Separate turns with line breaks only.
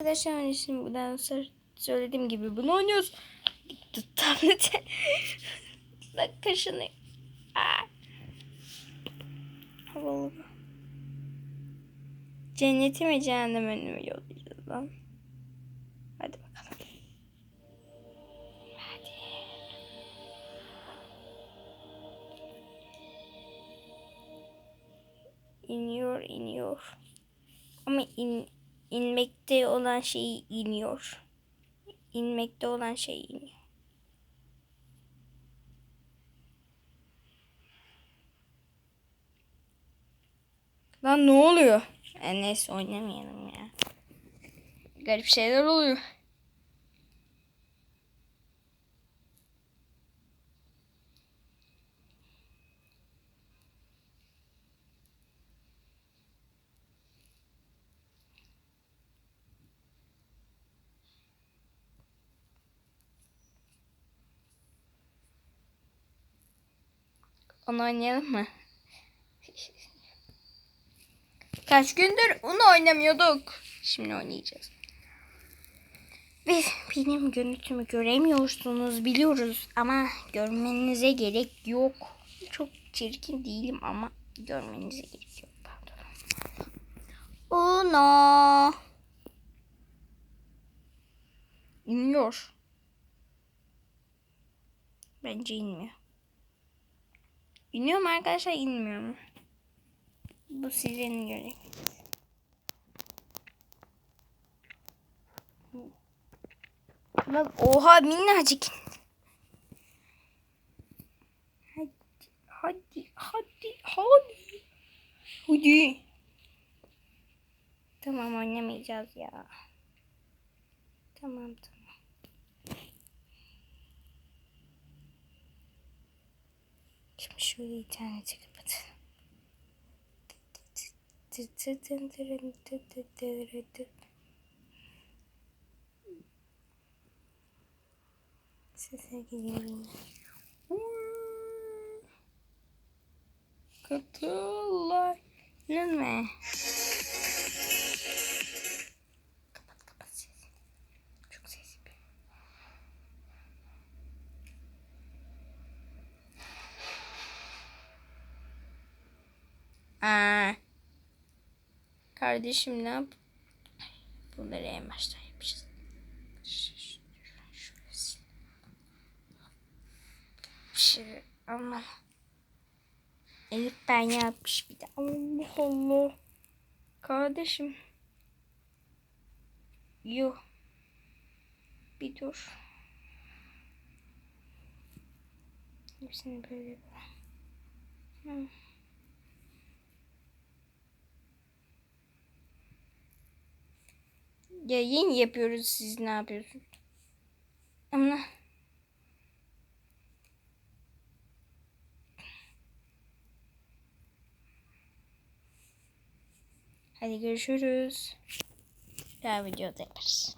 Arkadaşlar hani şimdi buradan sonra söylediğim gibi bunu oynuyoruz. Tablete. Kaşını. Havalı. Cenneti mi cehenneme mi yollayacağız lan? Hadi bakalım. Hadi. İniyor, iniyor. Ama in, inmekte olan şey iniyor. İnmekte olan şey iniyor. Lan ne oluyor? E, neyse oynamayalım ya. Garip şeyler oluyor. Onu oynayalım mı? Kaç gündür onu oynamıyorduk. Şimdi oynayacağız. Ve benim görüntümü göremiyorsunuz biliyoruz ama görmenize gerek yok. Çok çirkin değilim ama görmenize gerek yok. Pardon. Uno. İniyor. Bence inmiyor. İniyor mu arkadaşlar inmiyor mu? Bu sizin göreviniz. Bak oha minnacık. Hadi hadi hadi hadi. Hadi. Tamam oynamayacağız ya. Tamam tamam. Şimdi şöyle interneti kapatalım. Sese geliyorum. Katılar. Ne Kardeşim ne yap? Bunları en baştan yapacağız. Şey, ama Elif ben yapmış bir de. Allah Allah. Kardeşim. Yok. Bir dur. Hepsini böyle yapalım. Hı. Yayın yapıyoruz siz ne yapıyorsunuz? Ama Hadi görüşürüz. Daha videoda yaparız.